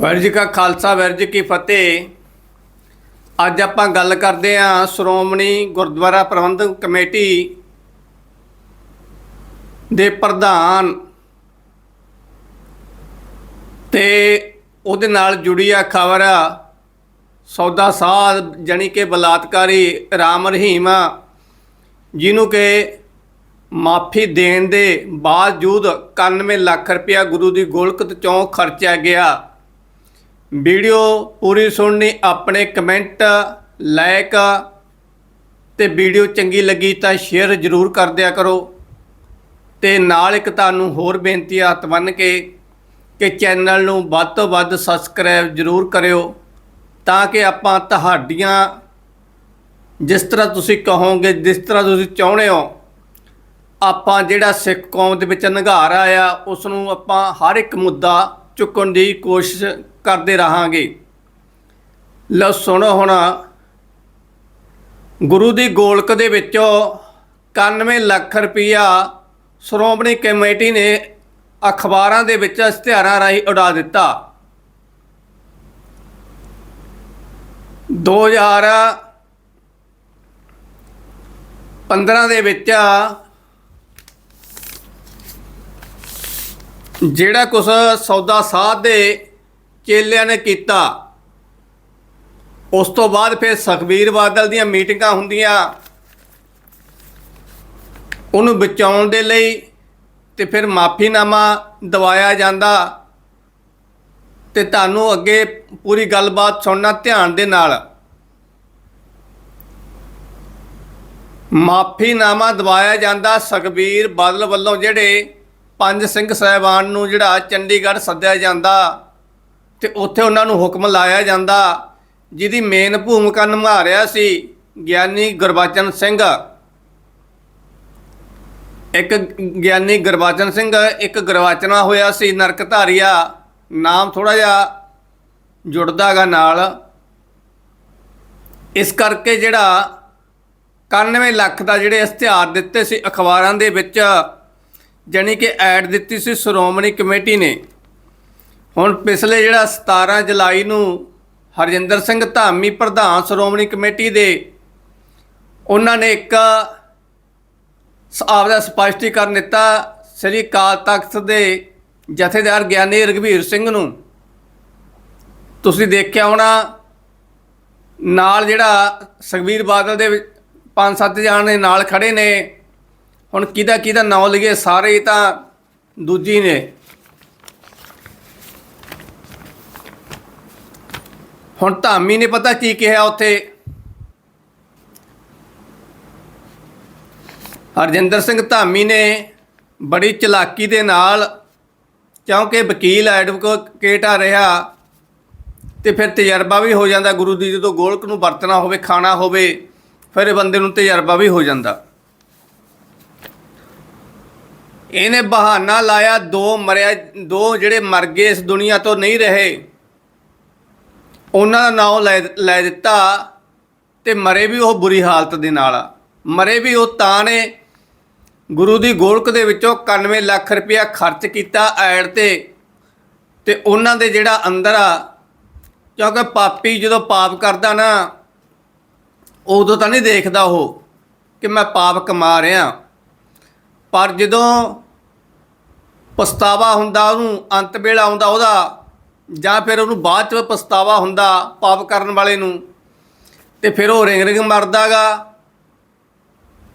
ਵਾਹਿਗੁਰੂ ਜੀ ਕਾ ਖਾਲਸਾ ਵਾਹਿਗੁਰੂ ਜੀ ਕੀ ਫਤਿਹ। ਅੱਜ ਆਪਾਂ ਗੱਲ ਕਰਦੇ ਹਾਂ ਸ਼੍ਰੋਮਣੀ ਗੁਰਦੁਆਰਾ ਪ੍ਰਬੰਧਕ ਕਮੇਟੀ ਦੇ ਪ੍ਰਧਾਨ ਤੇ ਉਹਦੇ ਨਾਲ ਜੁੜੀ ਆ ਖਬਰ ਸੌਦਾ ਸਾਧ, ਜਾਣੀ ਕਿ ਬਲਾਤਕਾਰੀ ਰਾਮ ਰਹੀਮ, ਜਿਹਨੂੰ ਕਿ ਮਾਫੀ ਦੇਣ ਦੇ ਬਾਵਜੂਦ 91 ਲੱਖ ਰੁਪਇਆ ਗੁਰੂ ਦੀ ਗੋਲਕਤ ਚੋਂ ਖਰਚਿਆ ਗਿਆ। ਵੀਡੀਓ ਪੂਰੀ ਸੁਣਨੀ, ਆਪਣੇ ਕਮੈਂਟ, ਲਾਇਕ ਤੇ ਵੀਡੀਓ ਚੰਗੀ ਲੱਗੀ ਤਾਂ ਸ਼ੇਅਰ ਜ਼ਰੂਰ ਕਰ ਦਿਆ ਕਰੋ। ਤੇ ਨਾਲ ਇੱਕ ਤੁਹਾਨੂੰ ਹੋਰ ਬੇਨਤੀ ਆ ਹੱਥ ਬੰਨ੍ਹ ਕੇ ਕਿ ਚੈਨਲ ਨੂੰ ਵੱਧ ਤੋਂ ਵੱਧ ਸਬਸਕ੍ਰਾਈਬ ਜ਼ਰੂਰ ਕਰਿਓ ਤਾਂ ਕਿ ਆਪਾਂ ਤੁਹਾਡੀਆਂ ਜਿਸ ਤਰ੍ਹਾਂ ਤੁਸੀਂ ਕਹੋਗੇ, ਜਿਸ ਤਰ੍ਹਾਂ ਤੁਸੀਂ ਚਾਹੁੰਦੇ ਹੋ, ਆਪਾਂ ਜਿਹੜਾ ਸਿੱਖ ਕੌਮ ਦੇ ਵਿੱਚ ਨਿਘਾਰ ਆਇਆ ਉਸ ਨੂੰ ਆਪਾਂ ਹਰ ਇੱਕ ਮੁੱਦਾ ਚੁੱਕਣ ਦੀ ਕੋਸ਼ਿਸ਼ ਕਰਦੇ ਰਹਾਂਗੇ। ਲਓ, ਸੁਣੋ ਹੁਣ। ਗੁਰੂ ਦੀ ਗੋਲਕ ਦੇ ਵਿੱਚੋਂ 91 ਲੱਖ ਰੁਪਈਆ ਸ਼੍ਰੋਮਣੀ ਕਮੇਟੀ ਨੇ ਅਖਬਾਰਾਂ ਦੇ ਵਿੱਚ ਇਸ਼ਤਿਹਾਰਾਂ ਰਾਹੀਂ ਉਡਾ ਦਿੱਤਾ। 2015 ਦੇ ਵਿੱਚ ਜਿਹੜਾ ਕੁਛ ਸੌਦਾ ਸਾਧ ਦੇ ਚੇਲਿਆਂ ਨੇ ਕੀਤਾ, ਉਸ ਤੋਂ ਬਾਅਦ ਫਿਰ ਸੁਖਬੀਰ ਬਾਦਲ ਦੀਆਂ ਮੀਟਿੰਗਾਂ ਹੁੰਦੀਆਂ। ਉਹਨੂੰ ਬਚਾਉਣ ਦੇ ਲਈ ਤੇ ਫਿਰ ਮਾਫੀਨਾਮਾ ਦਵਾਇਆ ਜਾਂਦਾ। ਤੇ ਤੁਹਾਨੂੰ ਅੱਗੇ ਪੂਰੀ ਗੱਲਬਾਤ ਸੁਣਨਾ ਧਿਆਨ ਦੇ ਨਾਲ। ਮਾਫੀਨਾਮਾ ਦਵਾਇਆ ਜਾਂਦਾ ਸੁਖਬੀਰ ਬਾਦਲ ਵੱਲੋਂ ਜਿਹੜੇ ਪੰਜ ਸਿੰਘ ਸਾਹਿਬਾਨ ਨੂੰ ਜਿਹੜਾ ਚੰਡੀਗੜ੍ਹ ਸੱਦਿਆ ਜਾਂਦਾ ਤੇ ਉੱਥੇ ਉਹਨਾਂ ਨੂੰ ਹੁਕਮ ਲਾਇਆ ਜਾਂਦਾ, ਜਿਹਦੀ ਮੇਨ ਭੂਮਿਕਾ ਨਿਭਾ ਰਿਹਾ ਸੀ ਗਿਆਨੀ ਗੁਰਬਚਨ ਸਿੰਘ। ਇੱਕ ਗਿਆਨੀ ਗੁਰਬਚਨ ਸਿੰਘ, ਇੱਕ ਗੁਰਵਾਚਨਾ ਹੋਇਆ ਸੀ ਨਰਕਧਾਰੀਆ, ਨਾਮ ਥੋੜਾ ਜਿਹਾ ਜੁੜਦਾਗਾ ਨਾਲ। ਇਸ ਕਰਕੇ ਜਿਹੜਾ 91 ਲੱਖ ਦਾ ਜਿਹੜੇ ਇਸ਼ਤਿਹਾਰ ਦਿੱਤੇ ਸੀ ਅਖਬਾਰਾਂ ਦੇ ਵਿੱਚ ਜਾਣੀ ਕਿ ਐਡ ਦਿੱਤੀ ਸੀ ਸ਼੍ਰੋਮਣੀ ਕਮੇਟੀ ਨੇ। ਹੁਣ ਪਿਛਲੇ ਜਿਹੜਾ 17 ਜੁਲਾਈ ਨੂੰ ਹਰਜਿੰਦਰ ਸਿੰਘ ਧਾਮੀ ਪ੍ਰਧਾਨ ਸ਼੍ਰੋਮਣੀ ਕਮੇਟੀ ਦੇ, ਉਹਨਾਂ ਨੇ ਇੱਕ ਆਪਦਾ ਸਪਸ਼ਟੀਕਰਨ ਦਿੱਤਾ ਸ੍ਰੀ ਅਕਾਲ ਤਖਤ ਦੇ ਜਥੇਦਾਰ ਗਿਆਨੀ ਰਘਵੀਰ ਸਿੰਘ ਨੂੰ। ਤੁਸੀਂ ਦੇਖਿਆ ਹੋਣਾ, ਨਾਲ ਜਿਹੜਾ ਸੁਖਬੀਰ ਬਾਦਲ ਦੇ ਪੰਜ ਸੱਤ ਜਾਣੇ ਨਾਲ ਖੜੇ ਨੇ ਹੁਣ ਕਿਹਦਾ ਕਿਹਦਾ ਨਾਂ ਲਈਏ ਸਾਰੇ ਹੀ ਤਾਂ ਦੂਜੀ ਨੇ। ਹੁਣ ਧਾਮੀ ਨੇ ਪਤਾ ਕੀ ਕਿਹਾ ਉੱਥੇ? ਹਰਜਿੰਦਰ ਸਿੰਘ ਧਾਮੀ ਨੇ ਬੜੀ ਚਲਾਕੀ ਦੇ ਨਾਲ, ਕਿਉਂਕਿ ਵਕੀਲ ਐਡਵੋਕੇਟ ਆ ਰਿਹਾ, ਤੇ ਫਿਰ ਤਜਰਬਾ ਵੀ ਹੋ ਜਾਂਦਾ, ਗੁਰੂ ਦੀ ਜਦੋਂ ਗੋਲਕ ਨੂੰ ਵਰਤਣਾ ਹੋਵੇ, ਖਾਣਾ ਹੋਵੇ, ਫਿਰ ਬੰਦੇ ਨੂੰ ਤਜਰਬਾ ਵੀ ਹੋ ਜਾਂਦਾ। ਇਹਨੇ ਬਹਾਨਾ ਲਾਇਆ, ਦੋ ਮਰਿਆ, ਦੋ ਜਿਹੜੇ ਮਰ ਗਏ ਇਸ ਦੁਨੀਆ ਤੋਂ ਨਹੀਂ ਰਹੇ। ਉਹਨਾਂ ਦਾ ਨਾਮ ਲੈ ਲੈ ਦਿੱਤਾ ਤੇ ਮਰੇ ਵੀ ਉਹ ਬੁਰੀ ਹਾਲਤ ਦੇ ਨਾਲ ਆ। ਮਰੇ ਵੀ ਉਹ ਤਾਂ ਨੇ ਗੁਰੂ ਦੀ ਗੋਲਕ ਦੇ ਵਿੱਚੋਂ 91 ਲੱਖ ਰੁਪਇਆ ਖਰਚ ਕੀਤਾ ਐਡ ਤੇ। ਤੇ ਉਹਨਾਂ ਦੇ ਜਿਹੜਾ ਅੰਦਰ ਆ, ਕਿਉਂਕਿ ਪਾਪੀ ਜਦੋਂ ਪਾਪ ਕਰਦਾ ਨਾ, ਉਦੋਂ ਤਾਂ ਨਹੀਂ ਦੇਖਦਾ ਉਹ ਕਿ ਮੈਂ ਪਾਪ ਕਮਾ ਰਿਹਾ। ਪਰ ਜਦੋਂ ਪਛਤਾਵਾ ਹੁੰਦਾ ਉਹਨੂੰ, ਅੰਤ ਵੇਲਾ ਆਉਂਦਾ ਉਹਦਾ, ਜਾਂ ਫਿਰ ਉਹਨੂੰ ਬਾਅਦ ਚ ਪਛਤਾਵਾ ਹੁੰਦਾ ਪਾਪ ਕਰਨ ਵਾਲੇ ਨੂੰ, ਤੇ ਫਿਰ ਉਹ ਰਿੰਗ ਰਿੰਗ ਮਰਦਾਗਾ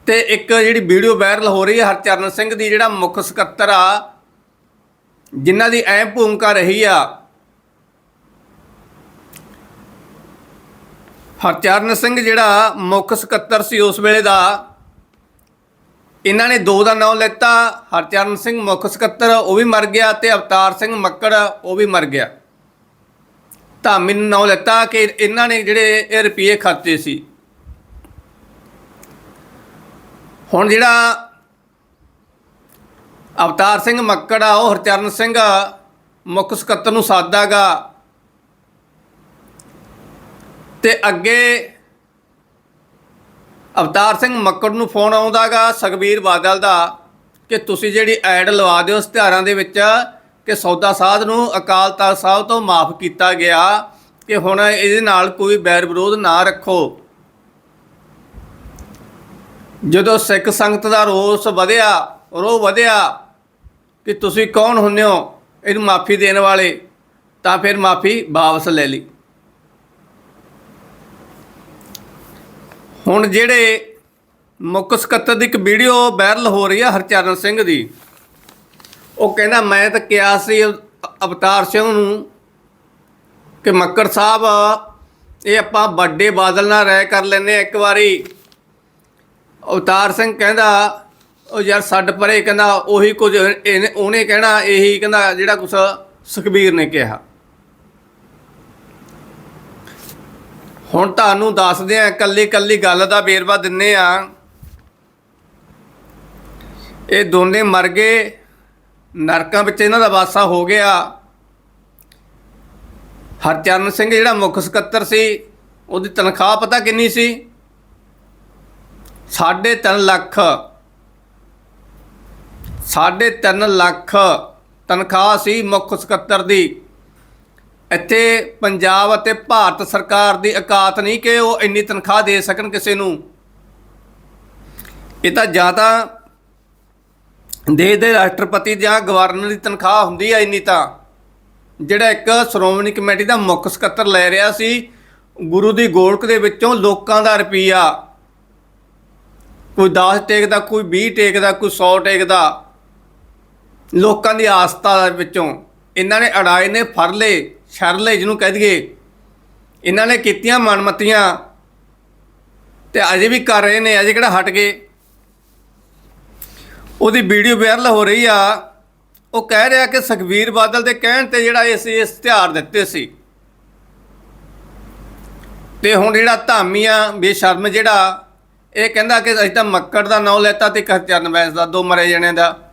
ਤੇ ਇੱਕ ਜਿਹੜੀ ਵੀਡੀਓ ਵਾਇਰਲ ਹੋ ਰਹੀ ਹੈ ਹਰਚਰਨ ਸਿੰਘ ਦੀ, ਜਿਹੜਾ ਮੁੱਖ ਸਕੱਤਰ ਆ, ਜਿਨ੍ਹਾਂ ਦੀ ਅਹਿਮ ਭੂਮਿਕਾ ਰਹੀ ਆ। ਹਰਚਰਨ ਸਿੰਘ ਜਿਹੜਾ ਮੁੱਖ ਸਕੱਤਰ ਸੀ ਉਸ ਵੇਲੇ ਦਾ ਇਹਨਾਂ ਨੇ ਦੋ ਦਾ ਨਾਮ ਲੈਤਾ, ਹਰਚਰਨ ਸਿੰਘ ਮੁੱਖ ਸਕੱਤਰ, ਉਹ ਵੀ ਮਰ ਗਿਆ ਤੇ ਅਵਤਾਰ ਸਿੰਘ ਮੱਕੜ, ਉਹ ਵੀ ਮਰ ਗਿਆ। ਧਾਮੀ ਨੂੰ ਨਾਮ ਲੈਤਾ ਕਿ ਇਹਨਾਂ ਨੇ ਜਿਹੜੇ ਇਹ ਰੁਪਏ ਖਰਚੇ ਸੀ। ਹੁਣ ਜਿਹੜਾ ਅਵਤਾਰ ਸਿੰਘ ਮੱਕੜ ਆ, ਉਹ ਹਰਚਰਨ ਸਿੰਘ ਮੁੱਖ ਸਕੱਤਰ ਨੂੰ ਸਾਦਾਗਾ ਤੇ ਅੱਗੇ ਅਵਤਾਰ ਸਿੰਘ ਮੱਕੜ ਨੂੰ ਫੋਨ ਆਉਂਦਾਗਾ ਸੁਖਬੀਰ ਬਾਦਲ ਦਾ ਕਿ ਤੁਸੀਂ ਜਿਹੜੀ ਐਡ ਲਵਾ ਦਿਓ ਇਸ਼ਤਿਹਾਰਾਂ ਦੇ ਵਿੱਚ ਕਿ ਸੌਦਾ ਸਾਧ ਨੂੰ ਅਕਾਲ ਤਖਤ ਸਾਹਿਬ ਤੋਂ ਮਾਫ ਕੀਤਾ ਗਿਆ ਕਿ ਹੁਣ ਇਹਦੇ ਨਾਲ ਕੋਈ ਬੈਰ ਵਿਰੋਧ ਨਾ ਰੱਖੋ। ਜਦੋਂ ਸਿੱਖ ਸੰਗਤ ਦਾ ਰੋਸ ਵਧਿਆ, ਰੋਹ ਵਧਿਆ ਕਿ ਤੁਸੀਂ ਕੌਣ ਹੁੰਦੇ ਹੋ? ਇਹਨੂੰ ਮਾਫੀ ਦੇਣ ਵਾਲੇ, ਤਾਂ ਫਿਰ ਮਾਫੀ ਵਾਪਸ ਲੈ ਲਈ। ਹੁਣ ਜਿਹੜੇ ਮੁੱਖ ਸਕੱਤਰ ਦੀ ਇੱਕ ਵੀਡੀਓ ਵਾਇਰਲ ਹੋ ਰਹੀ ਹੈ ਹਰਚਰਨ ਸਿੰਘ ਦੀ, ਉਹ ਕਹਿੰਦਾ ਮੈਂ ਤਾਂ ਕਿਹਾ ਸੀ ਅ- ਅਵਤਾਰ ਸਿੰਘ ਨੂੰ ਕਿ ਮੱਕੜ ਸਾਹਿਬ, ਇਹ ਆਪਾਂ ਵੱਡੇ ਬਾਦਲ ਨਾਲ ਰਾਇ ਕਰ ਲੈਨੇ ਇੱਕ ਵਾਰੀ। ਅਵਤਾਰ ਸਿੰਘ ਕਹਿੰਦਾ, ਉਹ ਯਾਰ ਛੱਡ ਪਰੇ ਕਹਿੰਦਾ ਉਹੀ ਕੁਝ, ਇਹਨੇ, ਉਹਨੇ ਕਹਿਣਾ, ਇਹੀ ਕਹਿੰਦਾ ਜਿਹੜਾ ਕੁਛ ਸੁਖਬੀਰ ਨੇ ਕਿਹਾ। ਹੁਣ ਤੁਹਾਨੂੰ ਦੱਸਦੇ ਆ, ਇਕੱਲੀ ਕੱਲੀ ਗੱਲ ਦਾ ਵੇਰਵਾ ਦਿੰਨੇ ਆ। ਇਹ ਦੋਨੇ ਮਰ ਗਏ, ਨਰਕਾਂ ਵਿੱਚ ਇਹਨਾਂ ਦਾ ਵਾਸਾ ਹੋ ਗਿਆ। ਹਰਚਰਨ ਸਿੰਘ ਜਿਹੜਾ ਮੁੱਖ ਸਕੱਤਰ ਸੀ, ਉਹਦੀ ਤਨਖਾਹ ਪਤਾ ਕਿੰਨੀ ਸੀ? 3.5 ਲੱਖ। 3.5 ਲੱਖ ਤਨਖਾਹ ਸੀ ਮੁੱਖ ਸਕੱਤਰ ਦੀ। ਇੱਥੇ ਪੰਜਾਬ ਅਤੇ ਭਾਰਤ ਸਰਕਾਰ ਦੀ ਔਕਾਤ ਨਹੀਂ ਕਿ ਉਹ ਇੰਨੀ ਤਨਖਾਹ ਦੇ ਸਕਣ ਕਿਸੇ ਨੂੰ। ਇਹ ਤਾਂ ਜਾਂ ਤਾਂ ਦੇਸ਼ ਦੇ ਰਾਸ਼ਟਰਪਤੀ ਜਾਂ ਗਵਰਨਰ ਦੀ ਤਨਖਾਹ ਹੁੰਦੀ ਆ ਇੰਨੀ ਤਾਂ। ਜਿਹੜਾ ਇੱਕ ਸ਼੍ਰੋਮਣੀ ਕਮੇਟੀ ਦਾ ਮੁੱਖ ਸਕੱਤਰ ਲੈ ਰਿਹਾ ਸੀ, ਗੁਰੂ ਦੀ ਗੋਲਕ ਦੇ ਵਿੱਚੋਂ ਲੋਕਾਂ ਦਾ ਰੁਪਈਆ। ਕੋਈ 10 ਟੇਕਦਾ ਕੋਈ 20 ਟੇਕਦਾ ਕੋਈ 100 ਟੇਕਦਾ ਲੋਕਾਂ ਦੀ ਆਸਥਾ ਦੇ ਵਿੱਚੋਂ। ਇਹਨਾਂ ਨੇ ਅੜਾਏ ਨੇ, ਫੜ ਲਏ। ਸ਼ਰਲੇ ਜਿਹਨੂੰ ਕਹਿ ਦਈਏ। ਇਹਨਾਂ ਨੇ ਕੀਤੀਆਂ ਮਨਮਤੀਆਂ ਤੇ ਅਜੇ ਵੀ ਕਰ ਰਹੇ ਨੇ, ਅਜੇ ਕਿਹੜਾ ਹਟ ਗਏ। ਉਹਦੀ ਵੀਡੀਓ ਵਾਇਰਲ ਹੋ ਰਹੀ ਆ। ਉਹ ਕਹਿ ਰਿਹਾ ਕਿ ਸੁਖਬੀਰ ਬਾਦਲ ਦੇ ਕਹਿਣ ਤੇ ਜਿਹੜਾ ਇਸ ਇਸ਼ਤਿਹਾਰ ਦਿੱਤੇ ਸੀ। ਤੇ ਹੁਣ ਜਿਹੜਾ ਧਾਮੀਆਂ, ਬੇਸ਼ਰਮ ਜਿਹੜਾ, ਇਹ ਕਹਿੰਦਾ ਕਿ ਅਸੀਂ ਤਾਂ ਮੱਕੜ ਦਾ ਨਾਂ ਲੈਤਾ ਤੇ ਕਰਚਰਨ ਵੈਸ ਦਾ, ਦੋ ਮਰੇ ਜਣੇ ਦਾ।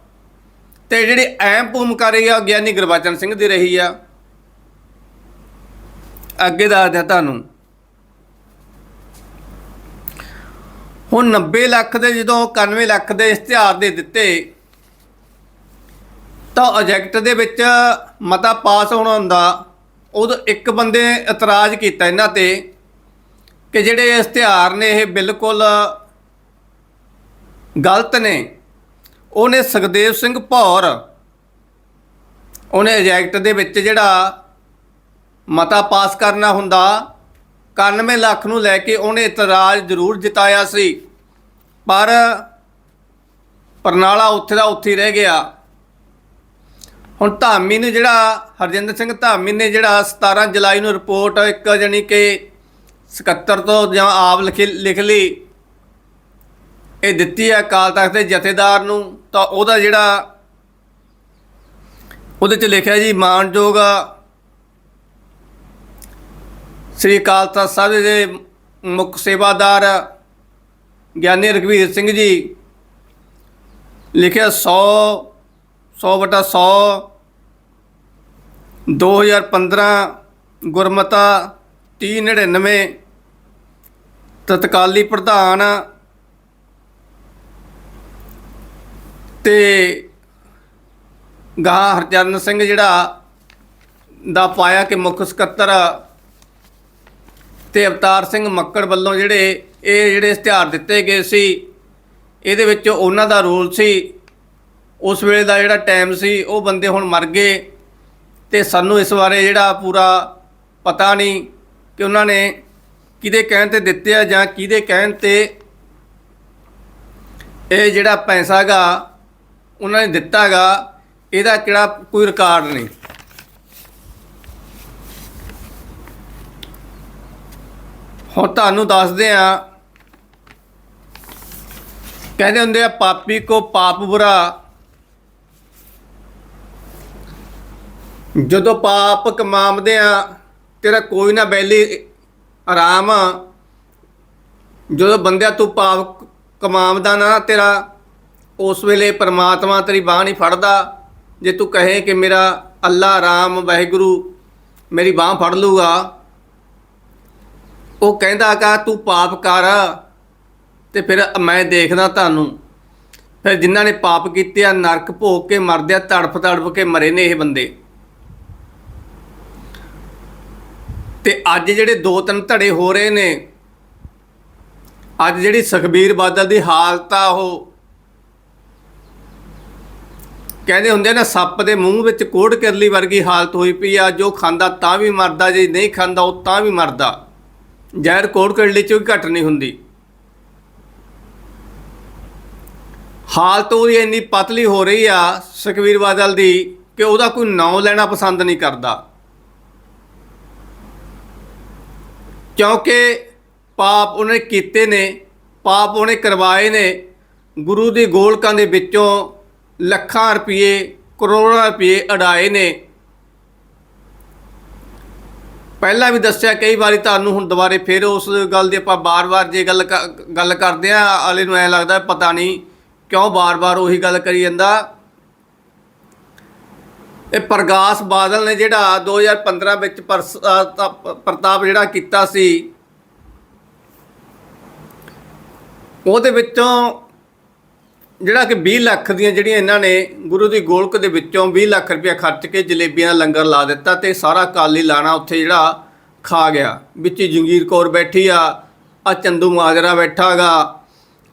ਤੇ ਜਿਹੜੀ ਐਮ ਭੂਮਿਕਾ ਰਹੀ ਆ ਗਿਆਨੀ ਗੁਰਬਚਨ ਸਿੰਘ ਦੀ ਰਹੀ ਆ। ਅੱਗੇ ਦੱਸਦੇ ਤੁਹਾਨੂੰ। ਹੁਣ 90 ਲੱਖ ਦੇ ਜਦੋਂ 91 ਲੱਖ ਦੇ ਇਸ਼ਤਿਹਾਰ ਦੇ ਦਿੱਤੇ, ਤਾਂ ਪ੍ਰੋਜੈਕਟ ਦੇ ਵਿੱਚ ਮਤਾ ਪਾਸ ਹੋਣਾ ਹੁੰਦਾ। ਉਦੋਂ ਇੱਕ ਬੰਦੇ ਨੇ ਇਤਰਾਜ਼ ਕੀਤਾ ਇਹਨਾਂ ਤੇ ਕਿ ਜਿਹੜੇ ਇਸ਼ਤਿਹਾਰ ਨੇ ਇਹ ਬਿਲਕੁਲ ਗਲਤ ਨੇ। ਉਹਨੇ ਸੁਖਦੇਵ ਸਿੰਘ ਭੌਰ, ਉਹਨੇ ਪ੍ਰੋਜੈਕਟ ਦੇ ਵਿੱਚ ਜਿਹੜਾ ਮਤਾ ਪਾਸ ਕਰਨਾ ਹੁੰਦਾ। 91 ਲੱਖ ਨੂੰ ਲੈ ਕੇ ਉਹਨੇ ਇਤਰਾਜ਼ ਜ਼ਰੂਰ ਜਿਤਾਇਆ ਸੀ। ਪਰ ਪਰਨਾਲਾ ਉੱਥੇ ਦਾ ਉੱਥੇ ਰਹਿ ਗਿਆ। ਹੁਣ ਧਾਮੀ ਨੇ ਜਿਹੜਾ, ਹਰਜਿੰਦਰ ਸਿੰਘ ਧਾਮੀ ਨੇ ਜਿਹੜਾ 17 ਜੁਲਾਈ ਨੂੰ ਰਿਪੋਰਟ ਇੱਕ ਜਾਨੀ ਕਿ 77 ਤੋਂ ਜਾਂ ਆਪ ਲਿਖ ਲਿਖ ਲਈ। ਇਹ ਦਿੱਤੀ ਹੈ ਅਕਾਲ ਤਖਤ ਦੇ ਜਥੇਦਾਰ ਨੂੰ। ਤਾਂ ਉਹਦਾ ਜਿਹੜਾ, ਉਹਦੇ 'ਚ ਲਿਖਿਆ ਜੀ, ਮਾਨਯੋਗ ਸ੍ਰੀ ਅਕਾਲ ਤਖਤ ਸਾਹਿਬ ਦੇ ਮੁੱਖ ਸੇਵਾਦਾਰ ਗਿਆਨੀ ਰਘਵੀਰ ਸਿੰਘ ਜੀ, ਲਿਖਿਆ 100 100 ਬਟਾ 100 2015 ਗੁਰਮਤਾ 3099 ਤਤਕਾਲੀ ਪ੍ਰਧਾਨ ਤੇ ਗਾਹ ਹਰਚਰਨ ਸਿੰਘ ਜਿਹੜਾ ਦਾ ਪਾਇਆ ਕਿ ਮੁੱਖ ਸਕੱਤਰ ਤੇ ਅਵਤਾਰ ਸਿੰਘ ਮੱਕੜ ਵੱਲੋਂ ਜਿਹੜੇ ਇਹ ਜਿਹੜੇ ਇਸ਼ਤਿਹਾਰ ਦਿੱਤੇ ਗਏ ਸੀ, ਇਹਦੇ ਵਿੱਚ ਉਹਨਾਂ ਦਾ ਰੋਲ ਸੀ। ਉਸ ਵੇਲੇ ਦਾ ਜਿਹੜਾ ਟਾਈਮ ਸੀ, ਉਹ ਬੰਦੇ ਹੁਣ ਮਰ ਗਏ ਤੇ ਸਾਨੂੰ ਇਸ ਬਾਰੇ ਜਿਹੜਾ ਪੂਰਾ ਪਤਾ ਨਹੀਂ ਕਿ ਉਹਨਾਂ ਨੇ ਕਿਹਦੇ ਕਹਿਣ ਤੇ ਦਿੱਤੇ ਆ ਜਾਂ ਕਿਹਦੇ ਕਹਿਣ ਤੇ ਇਹ ਜਿਹੜਾ ਪੈਸਾ ਗਾ ਉਹਨਾਂ ਨੇ ਦਿੱਤਾ ਗਾ, ਇਹਦਾ ਕਿਹੜਾ ਕੋਈ ਰਿਕਾਰਡ ਨਹੀਂ। ਹੁਣ ਤੁਹਾਨੂੰ ਦੱਸਦੇ ਆ ਕਹਿੰਦੇ ਹੁੰਦੇ ਆ, ਪਾਪੀ ਕੋ ਪਾਪ ਬੁਰਾ। ਜਦੋਂ ਪਾਪ ਕਮਾਉਂਦੇ ਆ, ਤੇਰਾ ਕੋਈ ਨਾ ਬੈਲੀ ਆਰਾਮ ਜਦੋਂ ਬੰਦਿਆ ਤੂੰ ਪਾਪ ਕਮਾਉਂਦਾ ਨਾ, ਤੇਰਾ ਉਸ ਵੇਲੇ ਪਰਮਾਤਮਾ ਤੇਰੀ ਬਾਹ ਨਹੀਂ ਫੜਦਾ। ਜੇ ਤੂੰ ਕਹੇ ਕਿ ਮੇਰਾ ਅੱਲਾ ਰਾਮ ਵਾਹਿਗੁਰੂ, ਮੇਰੀ ਬਾਹ ਫੜ ਲੂਗਾ ਉਹ ਕਹਿੰਦਾ ਕਾ ਤੂੰ ਪਾਪ ਕਰ। ਤੇ ਫਿਰ ਮੈਂ ਦੇਖਦਾ ਤੁਹਾਨੂੰ। ਫਿਰ ਜਿਨ੍ਹਾਂ ਨੇ ਪਾਪ ਕੀਤੇ ਆ, ਨਰਕ ਭੋਗ ਕੇ ਮਰਦੇ ਆ, ਤੜਫ ਤੜਫ ਕੇ ਮਰੇ ਨੇ ਇਹ ਬੰਦੇ। ਤੇ ਅੱਜ ਜਿਹੜੇ ਦੋ ਤਿੰਨ ਧੜੇ ਹੋ ਰਹੇ ਨੇ, ਅੱਜ ਜਿਹੜੀ ਸੁਖਬੀਰ ਬਾਦਲ ਦੀ ਹਾਲਤ ਆ ਉਹ, ਕਹਿੰਦੇ ਹੁੰਦੇ ਨਾ, ਸੱਪ ਦੇ ਮੂੰਹ ਵਿੱਚ ਕੋੜ ਕਰਲੀ ਵਰਗੀ ਹਾਲਤ ਹੋਈ ਪਈ ਆ, ਜੋ ਖਾਂਦਾ ਤਾਂ ਵੀ ਮਰਦਾ, ਜੇ ਨਹੀਂ ਖਾਂਦਾ ਉਹ ਤਾਂ ਵੀ ਮਰਦਾ। ਜ਼ਹਿਰ ਕੋੜ ਕਰਲੀ ਚੋਂ ਵੀ ਘੱਟ ਨਹੀਂ ਹੁੰਦੀ। ਹਾਲਤ ਉਹਦੀ ਇੰਨੀ ਪਤਲੀ ਹੋ ਰਹੀ ਆ ਸੁਖਬੀਰ ਬਾਦਲ ਦੀ ਕਿ ਉਹਦਾ ਕੋਈ ਨਾਂ ਲੈਣਾ ਪਸੰਦ ਨਹੀਂ ਕਰਦਾ। ਕਿਉਂਕਿ ਪਾਪ ਉਹਨੇ ਕੀਤੇ ਨੇ, ਪਾਪ ਉਹਨੇ ਕਰਵਾਏ ਨੇ, ਗੁਰੂ ਦੀ ਗੋਲਕਾਂ ਦੇ ਵਿੱਚੋਂ ਲੱਖਾਂ ਰੁਪਏ, ਕਰੋੜਾਂ ਰੁਪਏ ਅਡਾਏ ਨੇ। ਪਹਿਲਾਂ ਵੀ ਦੱਸਿਆ ਕਈ ਵਾਰੀ ਤੁਹਾਨੂੰ ਹੁਣ ਦੁਬਾਰੇ ਫਿਰ ਉਸ ਗੱਲ ਦੀ ਆਪਾਂ ਬਾਰ-ਬਾਰ ਜੇ ਗੱਲ ਕ- ਗੱਲ ਕਰਦੇ ਆ ਆਲੇ ਨੂੰ ਐ ਲੱਗਦਾ ਪਤਾ ਨਹੀਂ ਕਿਉਂ ਬਾਰ-ਬਾਰ ਉਹੀ ਗੱਲ ਕਰੀ ਜਾਂਦਾ। ਇਹ ਪ੍ਰਗਾਸ ਬਾਦਲ ਨੇ ਜਿਹੜਾ 2015 ਵਿੱਚ ਪਰਸ- ਪ੍ਰਤਾਪ ਜਿਹੜਾ ਕੀਤਾ ਸੀ, ਉਹਦੇ ਵਿੱਚੋਂ ਜਿਹੜਾ ਕਿ 20 ਲੱਖ ਦੀਆਂ ਜਿਹੜੀਆਂ ਇਹਨਾਂ ਨੇ ਗੁਰੂ ਦੀ ਗੋਲਕ ਦੇ ਵਿੱਚੋਂ 20 ਲੱਖ ਰੁਪਇਆ ਖਰਚ ਕੇ ਜਲੇਬੀਆਂ ਦਾ ਲੰਗਰ ਲਾ ਦਿੱਤਾ ਤੇ ਸਾਰਾ ਕਾਲੀ ਲਾਣਾ ਉੱਥੇ ਜਿਹੜਾ ਖਾ ਗਿਆ। ਵਿੱਚ ਹੀ ਜੰਗੀਰ ਕੌਰ ਬੈਠੀ ਆ ਆ ਚੰਦੂ ਮਾਜਰਾ ਬੈਠਾਗਾ,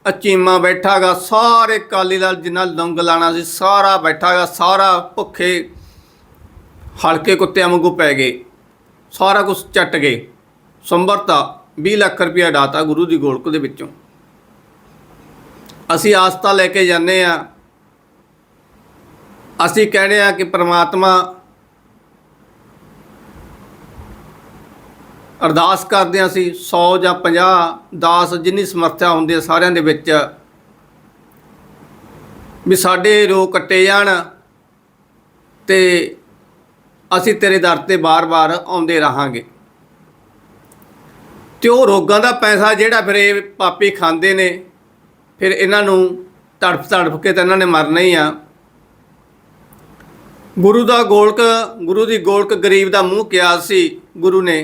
ਆ ਚੀਮਾ ਬੈਠਾਗਾ, ਸਾਰੇ ਕਾਲੀ ਲਾਲ ਜਿੰਨਾ ਲੰਗ ਲਾਣਾ ਸੀ ਸਾਰਾ ਬੈਠਾਗਾ, ਸਾਰਾ ਭੁੱਖੇ ਹਲਕੇ ਕੁੱਤਿਆਂ ਵਾਂਗੂ ਪੈ ਗਏ। ਸਾਰਾ ਕੁਝ ਚੱਟ ਗਏ। ਸੰਭਰਤਾ 20 ਲੱਖ ਰੁਪਇਆ ਡਾਤਾ ਗੁਰੂ ਦੀ ਗੋਲਕ ਦੇ ਵਿੱਚੋਂ। ਅਸੀਂ ਆਸਤਾ ਲੈ ਕੇ ਜਾਂਦੇ ਆ ਅਸੀਂ ਕਹਿੰਦੇ ਆ ਕਿ ਪ੍ਰਮਾਤਮਾ ਅਰਦਾਸ ਕਰਦੇ ਹਾਂ ਅਸੀਂ 100 ਜਾਂ 50 10 ਜਿੰਨੀ ਸਮਰੱਥਾ ਹੁੰਦੀ ਹੈ ਸਾਰਿਆਂ ਦੇ ਵਿੱਚ, ਵੀ ਸਾਡੇ ਰੋਗ ਕੱਟੇ ਜਾਣ ਤੇ ਅਸੀਂ ਤੇਰੇ ਦਰ ਤੇ ਬਾਰ-ਬਾਰ ਆਉਂਦੇ ਰਹਾਂਗੇ। ਤੇ ਉਹ ਰੋਗਾਂ ਦਾ ਪੈਸਾ ਜਿਹੜਾ ਫਿਰ ਇਹ ਪਾਪੀ ਖਾਂਦੇ ਨੇ ਫਿਰ ਇਹਨਾਂ ਨੂੰ ਤੜਫ ਤੜਫ ਕੇ ਤਾਂ ਇਹਨਾਂ ਨੇ ਮਰਨਾ ਹੀ ਆ। ਗੁਰੂ ਦਾ ਗੋਲਕ, ਗੁਰੂ ਦੀ ਗੋਲਕ ਗਰੀਬ ਦਾ ਮੂੰਹ ਕਿਹਾ ਸੀ ਗੁਰੂ ਨੇ।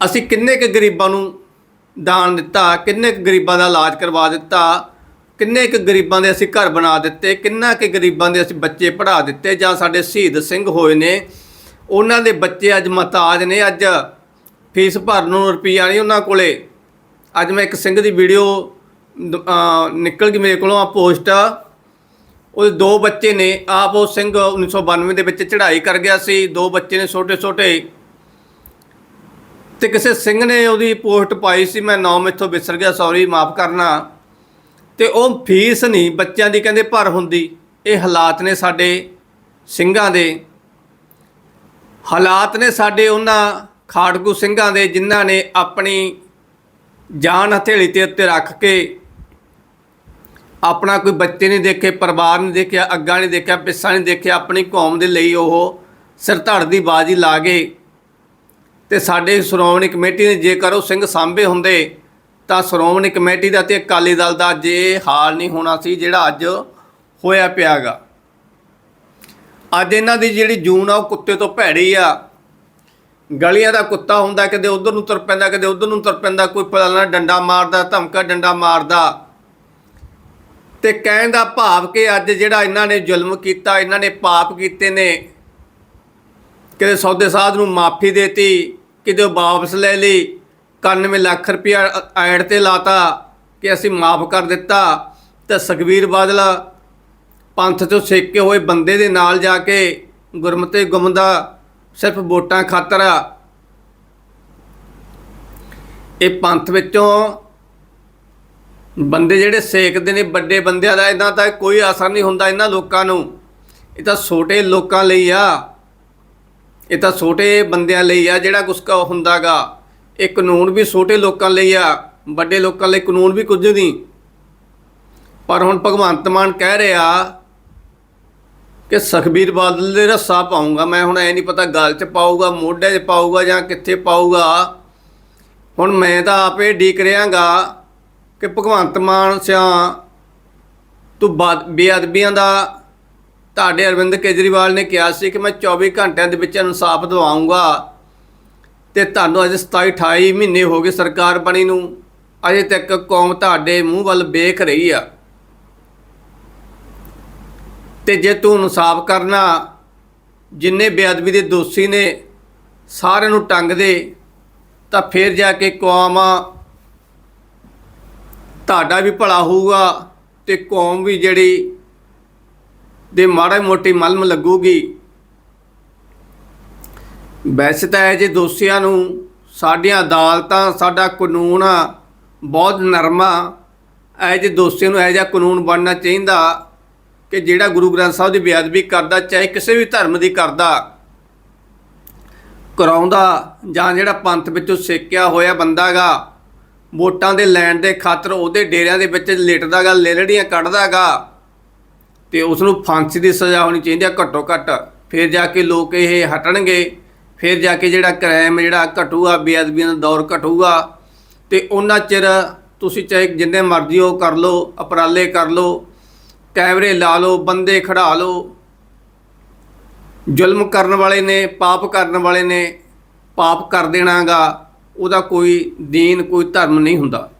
ਅਸੀਂ ਕਿੰਨੇ ਕੁ ਗਰੀਬਾਂ ਨੂੰ ਦਾਨ ਦਿੱਤਾ, ਕਿੰਨੇ ਕੁ ਗਰੀਬਾਂ ਦਾ ਇਲਾਜ ਕਰਵਾ ਦਿੱਤਾ, ਕਿੰਨੇ ਕੁ ਗਰੀਬਾਂ ਦੇ ਅਸੀਂ ਘਰ ਬਣਾ ਦਿੱਤੇ, ਕਿੰਨਾ ਕੁ ਗਰੀਬਾਂ ਦੇ ਅਸੀਂ ਬੱਚੇ ਪੜ੍ਹਾ ਦਿੱਤੇ ਜਾਂ ਸਾਡੇ ਸ਼ਹੀਦ ਸਿੰਘ ਹੋਏ ਨੇ। ਉਹਨਾਂ ਦੇ ਬੱਚੇ ਅੱਜ ਮਤਾਜ ਨੇ, ਅੱਜ ਫੀਸ ਭਰਨ ਨੂੰ ਰੁਪਈਆ ਨਹੀਂ ਉਹਨਾਂ ਕੋਲੇ। ਅੱਜ ਮੈਂ ਇੱਕ ਸਿੰਘ ਦੀ ਵੀਡੀਓ ਨਿਕਲ ਗਈ ਮੇਰੇ ਕੋਲੋਂ ਆ ਪੋਸਟ। ਉਹਦੇ ਦੋ ਬੱਚੇ ਨੇ, ਆਪ ਉਹ ਸਿੰਘ 1992 ਦੇ ਵਿੱਚ ਚੜ੍ਹਾਈ ਕਰ ਗਿਆ ਸੀ। ਦੋ ਬੱਚੇ ਨੇ ਛੋਟੇ ਛੋਟੇ। ਤੇ ਕਿਸੇ ਸਿੰਘ ਨੇ ਉਹਦੀ ਪੋਸਟ ਪਾਈ ਸੀ, ਮੈਂ ਨਾਮ ਇੱਥੋਂ ਵਿਸਰ ਗਿਆ ਸੌਰੀ ਮਾਫ ਕਰਨਾ। ਤੇ ਉਹ ਫੀਸ ਨਹੀਂ ਬੱਚਿਆਂ ਦੀ ਕਹਿੰਦੇ ਭਰ ਹੁੰਦੀ। ਇਹ ਹਾਲਾਤ ਨੇ ਸਾਡੇ ਸਿੰਘਾਂ ਦੇ। ਹਾਲਾਤ ਨੇ ਸਾਡੇ ਉਹਨਾਂ ਖਾੜਕੂ ਸਿੰਘਾਂ ਦੇ, ਜਿਨ੍ਹਾਂ ਨੇ ਆਪਣੀ ਜਾਨ ਹਥੇਲੀ ਤੇ ਉੱਤੇ ਰੱਖ ਕੇ ਆਪਣਾ ਕੋਈ ਬੱਚੇ ਨਹੀਂ ਦੇਖੇ, ਪਰਿਵਾਰ ਨਹੀਂ ਦੇਖਿਆ, ਅੱਗਾ ਨਹੀਂ ਦੇਖਿਆ, ਪਿੱਛਾ ਨਹੀਂ ਦੇਖਿਆ, ਆਪਣੀ ਕੌਮ ਦੇ ਲਈ ਉਹ ਸਿਰ ਧੜ ਦੀ ਬਾਜੀ ਲਾ ਗਏ ਤੇ ਸਾਡੇ ਸ਼੍ਰੋਮਣੀ ਕਮੇਟੀ ਨੇ ਜੇਕਰ ਉਹ ਸਿੰਘ ਸਾਂਭੇ ਹੁੰਦੇ ਤਾਂ ਸ਼੍ਰੋਮਣੀ ਕਮੇਟੀ ਦਾ ਤੇ ਅਕਾਲੀ ਦਲ ਦਾ ਜੇ ਹਾਲ ਨਹੀਂ ਹੋਣਾ ਸੀ ਜਿਹੜਾ ਅੱਜ ਹੋਇਆ ਪਿਆਗਾ। ਅੱਜ ਇਹਨਾਂ ਦੀ ਜਿਹੜੀ ਜੂਨ ਆ ਉਹ ਕੁੱਤੇ ਤੋਂ ਭੈੜੀ ਆ। ਗਲੀਆਂ ਦਾ ਕੁੱਤਾ ਹੁੰਦਾ, ਕਦੇ ਉਧਰ ਨੂੰ ਤੁਰ ਪੈਂਦਾ, ਕਦੇ ਉਧਰ ਨੂੰ ਤੁਰ ਪੈਂਦਾ, ਕੋਈ ਪਲਾਣਾ ਡੰਡਾ ਮਾਰਦਾ, ਧਮਕਾ ਡੰਡਾ ਮਾਰਦਾ। ਤੇ ਕਹਿਣ ਦਾ ਭਾਵ ਕਿ ਅੱਜ ਜਿਹੜਾ ਇਹਨਾਂ ਨੇ ਜ਼ੁਲਮ ਕੀਤਾ, ਇਹਨਾਂ ਨੇ ਪਾਪ ਕੀਤੇ ਨੇ, ਕਿਤੇ ਸੌਦੇ ਸਾਧ ਨੂੰ ਮਾਫੀ ਦੇਤੀ, ਕਿਤੇ ਉਹ ਵਾਪਸ ਲੈ ਲਈ 91 ਲੱਖ ਰੁਪਇਆ ਐਡ ਤੇ ਲਾਤਾ ਕਿ ਅਸੀਂ ਮਾਫ ਕਰ ਦਿੱਤਾ, ਤੇ ਸੁਖਬੀਰ ਬਾਦਲ ਪੰਥ ਤੋਂ ਸੇਕੇ ਹੋਏ ਬੰਦੇ ਦੇ ਨਾਲ ਜਾ ਕੇ ਗੁਰਮਤੇ ਗੁੰਮਦਾ ਸਿਰਫ ਵੋਟਾਂ ਖਾਤਰ ਇਹ ਪੰਥ ਵਿੱਚੋਂ ਬੰਦੇ ਜਿਹੜੇ ਸੇਕਦੇ ਨੇ, ਵੱਡੇ ਬੰਦਿਆਂ ਦਾ ਇਹਨਾਂ ਦਾ ਕੋਈ ਅਸਰ ਨਹੀਂ ਹੁੰਦਾ ਇਹਨਾਂ ਲੋਕਾਂ ਨੂੰ। ਇਹ ਤਾਂ ਛੋਟੇ ਲੋਕਾਂ ਲਈ ਆ। ਇਹ ਤਾਂ ਛੋਟੇ ਬੰਦਿਆਂ ਲਈ ਆ ਜਿਹੜਾ ਕੁਛ ਕਾ ਹੁੰਦਾਗਾ। ਇਹ ਕਾਨੂੰਨ ਵੀ ਛੋਟੇ ਲੋਕਾਂ ਲਈ ਆ, ਵੱਡੇ ਲੋਕਾਂ ਲਈ ਕਾਨੂੰਨ ਵੀ ਕੁਝ ਨਹੀਂ। ਪਰ ਹੁਣ ਭਗਵੰਤ ਮਾਨ ਕਹਿ ਰਿਹਾ ਕਿ ਸੁਖਬੀਰ ਬਾਦਲ ਦੇ ਰੱਸਾ ਪਾਉਂਗਾ ਮੈਂ ਹੁਣ ਐ ਨਹੀਂ ਪਤਾ ਗਲ 'ਚ ਪਾਊਗਾ, ਮੋਢੇ 'ਚ ਪਾਊਗਾ ਜਾਂ ਕਿੱਥੇ ਪਾਊਗਾ। ਹੁਣ ਮੈਂ ਤਾਂ ਆਪੇ ਡੀਕ ਰਿਆਂਗਾ ਕਿ ਭਗਵੰਤ ਮਾਨ ਸਿਆ ਤੂੰ ਬਾ- ਬੇਅਦਬੀਆਂ ਦਾ ਤੁਹਾਡੇ ਅਰਵਿੰਦ ਕੇਜਰੀਵਾਲ ਨੇ ਕਿਹਾ ਸੀ ਕਿ ਮੈਂ 24 ਘੰਟਿਆਂ ਦੇ ਵਿੱਚ ਇਨਸਾਫ ਦਿਵਾਉਂਗਾ ਤੇ ਤੁਹਾਨੂੰ ਅਜੇ 27 28 ਮਹੀਨੇ ਹੋ ਗਏ ਸਰਕਾਰ ਬਣੀ ਨੂੰ, ਅਜੇ ਤੱਕ ਕੌਮ ਤੁਹਾਡੇ ਮੂੰਹ ਵੱਲ ਵੇਖ ਰਹੀ ਆ। ਤੇ ਜੇ ਤੂੰ ਇਨਸਾਫ ਕਰਨਾ, ਜਿੰਨੇ ਬੇਅਦਬੀ ਦੇ ਦੋਸ਼ੀ ਨੇ ਸਾਰਿਆਂ ਨੂੰ ਟੰਗ ਦੇ, ਤਾਂ ਫਿਰ ਜਾ ਕੇ ਕੌਮ ਤੁਹਾਡਾ ਵੀ ਭਲਾ ਹੋਊਗਾ ਤੇ ਕੌਮ ਵੀ ਜਿਹੜੀ ਦੇ ਮਾੜੇ ਮੋਟੀ ਮਲਮ ਲੱਗੂਗੀ। ਵੈਸੇ ਤਾਂ ਇਹ ਜੇ ਦੋਸ਼ੀਆਂ ਨੂੰ ਸਾਡੀਆਂ ਅਦਾਲਤਾਂ, ਸਾਡਾ ਕਾਨੂੰਨ ਬਹੁਤ ਨਰਮਾ ਇਹ ਜੇ ਦੋਸ਼ੀਆਂ ਨੂੰ ਇਹ ਜਿਹਾ ਕਾਨੂੰਨ ਬਣਨਾ ਚਾਹੀਦਾ ਕਿ ਜਿਹੜਾ ਗੁਰੂ ਗ੍ਰੰਥ ਸਾਹਿਬ ਦੀ ਬੇਅਦਬੀ ਕਰਦਾ, ਚਾਹੇ ਕਿਸੇ ਵੀ ਧਰਮ ਦੀ ਕਰਦਾ, ਕਰਾਉਂਦਾ ਜਾਂ ਜਿਹੜਾ ਪੰਥ ਵਿੱਚੋਂ ਸੇਕਿਆ ਹੋਇਆ ਬੰਦਾਗਾ ਵੋਟਾਂ ਦੇ ਲੈਣ ਦੇ ਖਾਤਰ ਉਹਦੇ ਡੇਰਿਆਂ ਦੇ ਵਿੱਚ ਲਿਟਦਾਗਾ ਲੇਲੜੀਆਂ ਕੱਢਦਾਗਾ ਤੇ ਉਸ ਨੂੰ ਫਾਂਸੀ ਦੀ ਸਜ਼ਾ ਹੋਣੀ ਚਾਹੀਦੀ ਹੈ ਘੱਟੋ ਘੱਟ। ਫਿਰ ਜਾ ਕੇ ਲੋਕ ਇਹ ਹਟਣਗੇ। ਫਿਰ ਜਾ ਕੇ ਜਿਹੜਾ ਕ੍ਰਾਈਮ ਜਿਹੜਾ ਘਟੂਗਾ, ਬੇਅਦਬੀਆਂ ਦਾ ਦੌਰ ਘਟੂਗਾ। ਤੇ ਉਹਨਾਂ ਚਿਰ ਤੁਸੀਂ ਚਾਹੇ ਜਿੰਨੇ ਮਰਜ਼ੀ ਉਹ ਕਰ ਲਓ, ਅਪਰਾਲੇ ਕਰ ਲਓ, ਕੈਮਰੇ ਲਾ ਲਓ, ਬੰਦੇ ਖੜਾ ਲਓ। ਜ਼ੁਲਮ ਕਰਨ ਵਾਲੇ ਨੇ, ਪਾਪ ਕਰਨ ਵਾਲੇ ਨੇ, ਪਾਪ ਕਰ ਦੇਣਾਗਾ ਉਹਦਾ ਕੋਈ ਦੀਨ, ਕੋਈ ਧਰਮ ਨਹੀਂ ਹੁੰਦਾ।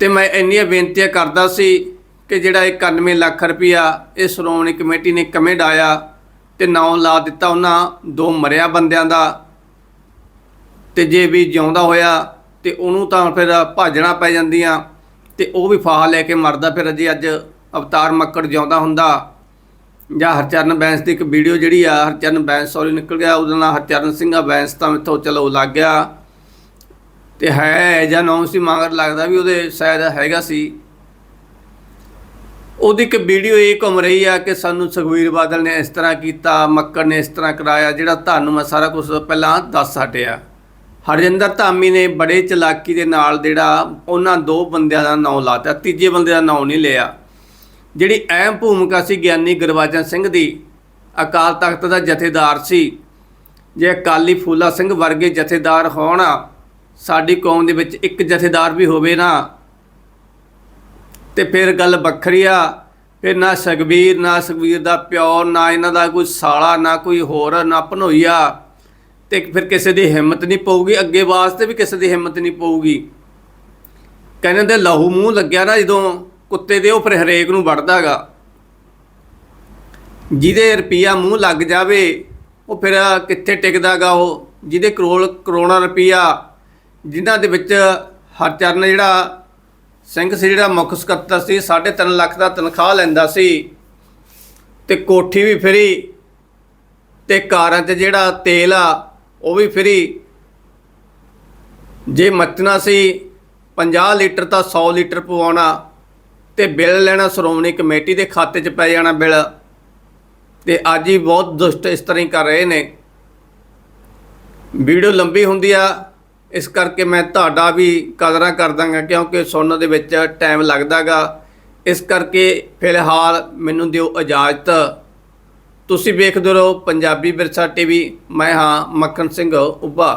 ਤੇ ਮੈਂ ਇੰਨੀਆਂ ਬੇਨਤੀਆਂ ਕਰਦਾ ਸੀ ਕਿ ਜਿਹੜਾ ਇਹ 91 ਲੱਖ ਰੁਪਇਆ ਇਹ ਸ਼੍ਰੋਮਣੀ ਕਮੇਟੀ ਨੇ ਕਮੇ ਡਾਇਆ ਤੇ ਨਾਂ ਲਾ ਦਿੱਤਾ ਉਹਨਾਂ ਦੋ ਮਰਿਆ ਬੰਦਿਆਂ ਦਾ। ਤੇ ਜੇ ਵੀ ਜਿਉਂਦਾ ਹੋਇਆ ਤੇ ਉਹਨੂੰ ਤਾਂ ਫਿਰ ਭਾਜਣਾ ਪੈ ਜਾਂਦੀਆਂ ਤੇ ਉਹ ਵੀ ਫਾਹਾ ਲੈ ਕੇ ਮਰਦਾ। ਫਿਰ ਜੇ ਅੱਜ ਅਵਤਾਰ ਮੱਕੜ ਜਿਉਂਦਾ ਹੁੰਦਾ। ਜਾਂ ਹਰਚਰਨ ਬੈਂਸ ਦੀ ਇੱਕ ਵੀਡੀਓ ਜਿਹੜੀ ਆ, ਹਰਚਰਨ ਬੈਂਸ ਸੌਰੀ ਨਿਕਲ ਗਿਆ, ਉਹਦੇ ਨਾਲ ਹਰਚਰਨ ਸਿੰਘਾ ਬੈਂਸ ਤਾਂ ਮੈਥੋਂ ਚਲੋ ਲੱਗ ਗਿਆ। ਤੇ ਹੈ ਜਾਂ ਨੌਂ ਸੀ, ਮਗਰ ਲੱਗਦਾ ਵੀ ਉਹਦੇ ਸ਼ਾਇਦ ਹੈਗਾ ਸੀ। ਉਹਦੀ ਇੱਕ ਵੀਡੀਓ ਇਹ ਘੁੰਮ ਰਹੀ ਆ ਕਿ ਸਾਨੂੰ ਸੁਖਵੀਰ ਬਾਦਲ ਨੇ ਇਸ ਤਰ੍ਹਾਂ ਕੀਤਾ, ਮੱਕੜ ਨੇ ਇਸ ਤਰ੍ਹਾਂ ਕਰਾਇਆ, ਜਿਹੜਾ ਤੁਹਾਨੂੰ ਮੈਂ ਸਾਰਾ ਕੁਝ ਪਹਿਲਾਂ ਦੱਸ ਹਟਿਆ। ਹਰਜਿੰਦਰ ਧਾਮੀ ਨੇ ਬੜੇ ਚਲਾਕੀ ਦੇ ਨਾਲ ਜਿਹੜਾ ਉਹਨਾਂ ਦੋ ਬੰਦਿਆਂ ਦਾ ਨਾਮ ਲਾਤਾ, ਤੀਜੇ ਬੰਦੇ ਦਾ ਨਾਂ ਨਹੀਂ ਲਿਆ। ਜਿਹੜੀ ਅਹਿਮ ਭੂਮਿਕਾ ਸੀ ਗਿਆਨੀ ਗੁਰਵਾਜਨ ਸਿੰਘ ਦੀ, ਅਕਾਲ ਤਖਤ ਦਾ ਜਥੇਦਾਰ ਸੀ। ਜੇ ਅਕਾਲੀ ਫੂਲਾ ਸਿੰਘ ਵਰਗੇ ਜਥੇਦਾਰ ਹੋਣ, ਸਾਡੀ ਕੌਮ ਦੇ ਵਿੱਚ ਇੱਕ ਜਥੇਦਾਰ ਵੀ ਹੋਵੇ ਨਾ, ਤੇ ਫਿਰ ਗੱਲ ਵੱਖਰੀ ਆ। ਫਿਰ ਨਾ ਸੁਖਬੀਰ ਨਾ ਸੁਖਬੀਰ ਦਾ ਪਿਓ, ਨਾ ਇਹਨਾਂ ਦਾ ਕੋਈ ਸਾਲਾ, ਨਾ ਕੋਈ ਹੋਰ, ਨਾ ਭਨੋਈਆ। ਤੇ ਫਿਰ ਕਿਸੇ ਦੀ ਹਿੰਮਤ ਨਹੀਂ ਪਊਗੀ, ਅੱਗੇ ਵਾਸਤੇ ਵੀ ਕਿਸੇ ਦੀ ਹਿੰਮਤ ਨਹੀਂ ਪਊਗੀ। ਕਹਿੰਦੇ ਦੇ ਲਹੂ ਮੂੰਹ ਲੱਗਿਆ ਨਾ ਜਦੋਂ ਕੁੱਤੇ ਦੇ ਉਹ ਫਿਰ ਹਰੇਕ ਨੂੰ ਵੜਦਾਗਾ। ਜਿਹਦੇ ਰੁਪਈਆ ਮੂੰਹ ਲੱਗ ਜਾਵੇ, ਉਹ ਫਿਰ ਕਿੱਥੇ ਟਿਕਦਾਗਾ ਉਹ? ਜਿਹਦੇ ਕਰੋੜ ਕਰੋੜਾਂ ਰੁਪਈਆ, ਜਿਨ੍ਹਾਂ ਦੇ ਵਿੱਚ ਹਰਚਰਨ ਜਿਹੜਾ ਸਿੰਘ ਸੀ, ਜਿਹੜਾ ਮੁੱਖ ਸਕੱਤਰ ਸੀ 3.5 ਲੱਖ ਦਾ ਤਨਖਾਹ ਲੈਂਦਾ ਸੀ ਤੇ ਕੋਠੀ ਵੀ ਫਰੀ ਤੇ ਕਾਰਾਂ 'ਚ ਜਿਹੜਾ ਤੇਲ ਆ, ਉਹ ਵੀ ਫਰੀ। ਜੇ ਮੱਚਣਾ ਸੀ 50 ਲੀਟਰ ਤਾਂ 100 ਲੀਟਰ ਪਵਾਉਣਾ। ਤੇ ਬਿੱਲ ਲੈਣਾ ਸ਼੍ਰੋਮਣੀ ਕਮੇਟੀ ਦੇ ਖਾਤੇ 'ਚ ਪੈ ਜਾਣਾ ਬਿੱਲ। ਤੇ ਅੱਜ ਹੀ ਬਹੁਤ ਦੁਸ਼ਟ ਇਸ ਤਰ੍ਹਾਂ ਹੀ ਕਰ ਰਹੇ ਨੇ। ਵੀਡੀਓ ਲੰਬੀ ਹੁੰਦੀ ਆ, ਇਸ ਕਰਕੇ ਮੈਂ ਤੁਹਾਡਾ ਵੀ ਕਦਰਾਂ ਕਰਦਾਂਗਾ ਕਿਉਂਕਿ ਸੁਣਨ ਦੇ ਵਿੱਚ ਟਾਈਮ ਲੱਗਦਾਗਾ। ਇਸ ਕਰਕੇ ਫਿਲਹਾਲ ਮੈਨੂੰ ਦਿਓ ਇਜਾਜ਼ਤ। ਤੁਸੀਂ ਵੇਖਦੇ ਰਹੋ ਪੰਜਾਬੀ ਵਿਰਸਾ ਟੀਵੀ। ਮੈਂ ਹਾਂ ਮੱਖਣ ਸਿੰਘ ਉੱਭਾ।